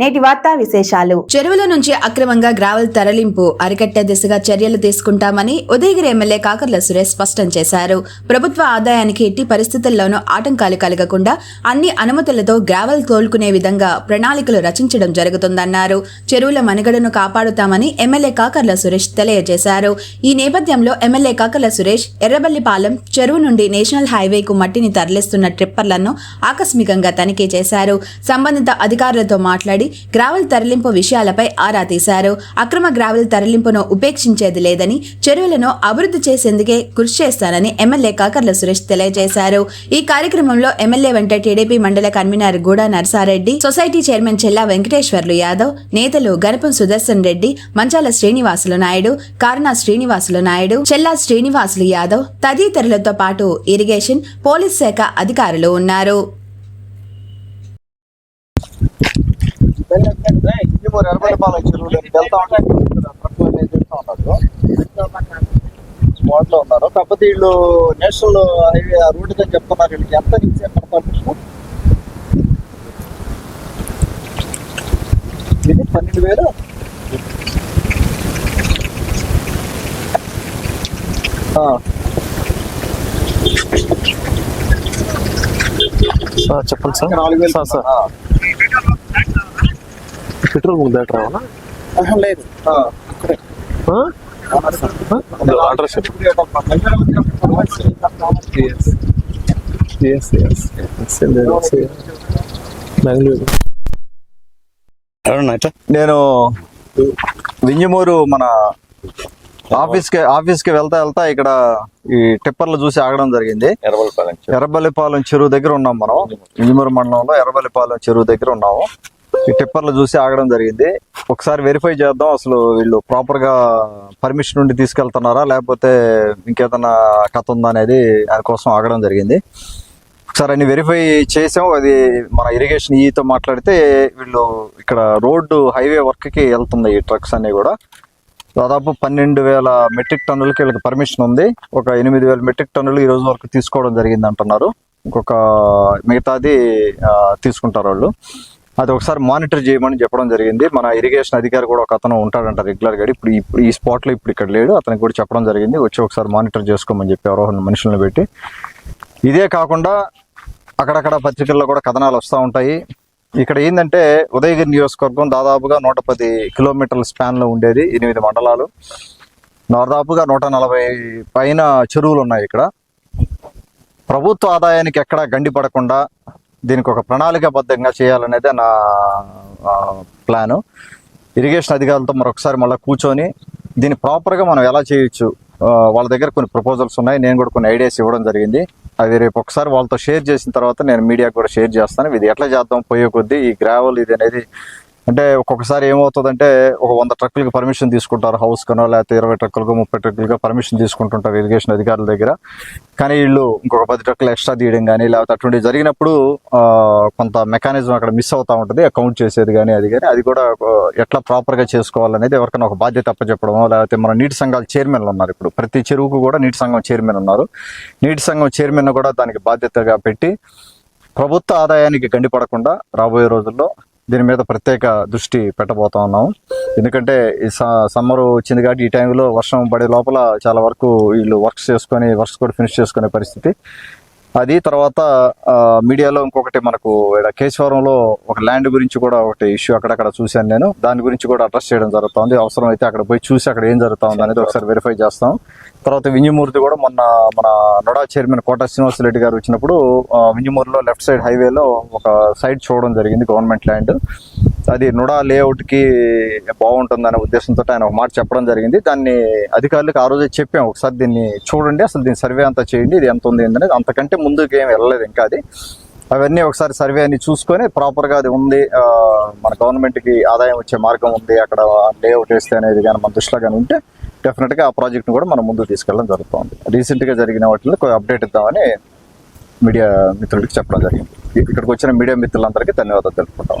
నేటి వార్తా విశేషాలు. చెరువుల నుంచి అక్రమంగా గ్రావెల్ తరలింపు అరికట్టే దిశగా చర్యలు తీసుకుంటామని ఉదయగిరి ఎమ్మెల్యే కాకర్ల సురేష్ స్పష్టం చేశారు. ప్రభుత్వ ఆదాయానికి ఎట్టి పరిస్థితుల్లోనూ ఆటంకాలు కలగకుండా అన్ని అనుమతులతో గ్రావెల్ తోలుకునే విధంగా ప్రణాళికలు రచించడం జరుగుతుందన్నారు. చెరువుల మనుగడను కాపాడుతామని ఎమ్మెల్యే కాకర్ల సురేష్ తెలియజేశారు. ఈ నేపథ్యంలో ఎమ్మెల్యే కాకర్ల సురేష్ ఎర్రబల్లిపాలెం చెరువు నుండి నేషనల్ హైవేకు మట్టిని తరలిస్తున్న ట్రిప్పర్లను ఆకస్మికంగా తనిఖీ చేశారు. సంబంధిత అధికారులతో మాట్లాడి గ్రావెల్ తరలింపు విషయాలపై ఆరా తీశారు. అక్రమ గ్రావెల్ తరలింపును ఉపేక్షించేది లేదని చెరువులను అభివృద్ధి చేసేందుకే కృషి చేస్తానని ఎమ్మెల్యే కాకర్ల సురేష్ తెలియజేశారు. ఈ కార్యక్రమంలో ఎమ్మెల్యే వెంట టీడీపీ మండల convener Guda Narsareddy society chairman Chella Venkateswarlu Yadav నేతలు గణపం సుదర్శన్ రెడ్డి మంచాల శ్రీనివాసులు నాయుడు కారణా శ్రీనివాసులు నాయుడు చెల్లా శ్రీనివాసులు యాదవ్ తదితరులతో పాటు ఇరిగేషన్ పోలీస్ శాఖ అధికారులు ఉన్నారు. చెరువు వెళ్తా ఉంటే ట్రక్కులు అనేది వెళ్తా ఉన్నారు కాకపోతే వీళ్ళు నేషనల్ హైవే ఆ రూట్ అని చెప్తున్నారు వీళ్ళకి ఎంత నుంచి ఇది పన్నెండు వేలు చెప్పండి సార్ నాలుగు వేలు సార్. పెట్రోల్ ముందు దాటి లేదు. అడ్రస్ నేను వింజమూరు మన ఆఫీస్కి ఆఫీస్కి వెళ్తా వెళ్తా ఇక్కడ ఈ టిప్పర్లు చూసి ఆగడం జరిగింది. ఎర్రబల్లిపాలెం చెరువు దగ్గర ఉన్నాం మనం. వింజమూరు మండలంలో ఎర్రబల్లిపాలెం చెరువు దగ్గర ఉన్నాము. ఈ టిప్పర్లు చూసి ఆగడం జరిగింది. ఒకసారి వెరిఫై చేద్దాం అసలు వీళ్ళు ప్రాపర్గా పర్మిషన్ నుండి తీసుకెళ్తున్నారా లేకపోతే ఇంకేదన్నా కథ ఉందా అనేది దానికోసం ఆగడం జరిగింది. ఒకసారి అన్ని వెరిఫై చేసాం. అది మన ఇరిగేషన్ ఈతో మాట్లాడితే వీళ్ళు ఇక్కడ రోడ్డు హైవే వర్క్కి వెళ్తుంది ఈ ట్రక్స్ అన్నీ కూడా. దాదాపు పన్నెండు వేల మెట్రిక్ టన్నులకి వీళ్ళకి పర్మిషన్ ఉంది. ఒక ఎనిమిది వేల మెట్రిక్ టన్నులు ఈ రోజు వరకు తీసుకోవడం జరిగింది అంటున్నారు ఇంకొక మిగతాది తీసుకుంటారు వాళ్ళు. అది ఒకసారి మానిటర్ చేయమని చెప్పడం జరిగింది. మన ఇరిగేషన్ అధికారి కూడా ఒక అతను ఉంటాడంట రెగ్యులర్గా. ఇప్పుడు ఇప్పుడు ఈ స్పాట్లో ఇప్పుడు ఇక్కడ లేడు. అతనికి కూడా చెప్పడం జరిగింది. వచ్చి ఒకసారి మానిటర్ చేసుకోమని చెప్పి ఎవరో మనుషులను పెట్టి. ఇదే కాకుండా అక్కడక్కడ పత్రికల్లో కూడా కథనాలు వస్తూ ఉంటాయి. ఇక్కడ ఏంటంటే ఉదయగిరి నియోజకవర్గం దాదాపుగా నూట పది కిలోమీటర్ల స్పాన్లో ఉండేది ఎనిమిది మండలాలు. దాదాపుగా నూట నలభై పైన చెరువులు ఉన్నాయి ఇక్కడ. ప్రభుత్వ ఆదాయానికి ఎక్కడా గండి పడకుండా దీనికి ఒక ప్రణాళికాబద్ధంగా చేయాలనేదే నా ప్లాను. ఇరిగేషన్ అధికారులతో మరొకసారి మళ్ళీ కూర్చొని దీన్ని ప్రాపర్గా మనం ఎలా చేయొచ్చు? వాళ్ళ దగ్గర కొన్ని ప్రపోజల్స్ ఉన్నాయి. నేను కూడా కొన్ని ఐడియాస్ ఇవ్వడం జరిగింది. అవి రేపు ఒకసారి వాళ్ళతో షేర్ చేసిన తర్వాత నేను మీడియాకు కూడా షేర్ చేస్తాను. ఇది ఎట్లా చేద్దాం? పోయే కొద్దీ ఈ గ్రావెల్ ఇది అనేది అంటే ఒక్కొక్కసారి ఏమవుతుందంటే ఒక వంద ట్రక్కులకి పర్మిషన్ తీసుకుంటారు హౌస్ కనో లేకపోతే ఇరవై ట్రక్కులకు ముప్పై ట్రక్కులుగా పర్మిషన్ తీసుకుంటుంటారు ఇరిగేషన్ అధికారుల దగ్గర. కానీ వీళ్ళు ఇంకొక పది ట్రక్కులు ఎక్స్ట్రా తీయడం కానీ లేకపోతే అటువంటి జరిగినప్పుడు కొంత మెకానిజం అక్కడ మిస్ అవుతూ ఉంటుంది అకౌంట్ చేసేది కానీ అది కానీ అది కూడా ఎట్లా ప్రాపర్గా చేసుకోవాలనేది ఎవరికైనా ఒక బాధ్యత అప్పచెప్పడమో లేకపోతే మన నీటి సంఘాల చైర్మన్లు ఉన్నారు ఇప్పుడు. ప్రతి చెరువుకు కూడా నీటి సంఘం చైర్మన్ ఉన్నారు. నీటి సంఘం చైర్మన్ కూడా దానికి బాధ్యతగా పెట్టి ప్రభుత్వ ఆదాయానికి గండిపడకుండా రాబోయే రోజుల్లో దీని మీద ప్రత్యేక దృష్టి పెట్టబోతా ఉన్నాం. ఎందుకంటే ఈ సమ్మర్ వచ్చింది కాబట్టి ఈ టైంలో వర్షం పడే లోపల చాలా వరకు వీళ్ళు వర్క్స్ చేసుకొని వర్క్స్ కూడా ఫినిష్ చేసుకునే పరిస్థితి. అది తర్వాత మీడియాలో ఇంకొకటి మనకు ఈడ కేశవరంలో ఒక ల్యాండ్ గురించి కూడా ఒకటి ఇష్యూ అక్కడక్కడ చూశాను నేను. దాని గురించి కూడా అడ్రస్ చేయడం జరుగుతుంది. అవసరం అయితే అక్కడ పోయి చూసి అక్కడ ఏం జరుగుతా ఉంది అనేది ఒకసారి వెరిఫై చేస్తాం. తర్వాత వింజమూర్తి కూడా మొన్న మన నొడా చైర్మన్ కోట శ్రీనివాసరెడ్డి గారు వచ్చినప్పుడు వింజమూరులో లెఫ్ట్ సైడ్ హైవేలో ఒక సైడ్ చూడడం జరిగింది గవర్నమెంట్ ల్యాండ్. అది నుడా లేఅవుట్కి బాగుంటుంది బాగుంటుందనే ఉద్దేశంతో ఆయన ఒక మాట చెప్పడం జరిగింది. దాన్ని అధికారులకు ఆ రోజే చెప్పాం ఒకసారి దీన్ని చూడండి. అసలు దీని సర్వే అంతా చేయండి. ఇది ఎంత ఉంది ఏంటనేది అంతకంటే ముందుకు ఏం వెళ్ళలేదు ఇంకా అది. అవన్నీ ఒకసారి సర్వే అన్ని చూసుకొని ప్రాపర్గా అది ఉంది. మన గవర్నమెంట్కి ఆదాయం వచ్చే మార్గం ఉంది. అక్కడ లేఅవుట్ వేస్తే అనేది కానీ మన దృష్టిలో కానీ ఉంటే డెఫినెట్గా ఆ ప్రాజెక్ట్ని కూడా మనం ముందుకు తీసుకెళ్ళడం జరుగుతుంది. రీసెంట్గా జరిగిన వాటిలో కొంచెం అప్డేట్ ఇద్దామని మీడియా మిత్రులకి చెప్పడం జరిగింది. ఇక్కడికి వచ్చిన మీడియా మిత్రులందరికీ ధన్యవాదాలు తెలుపుకుంటాం.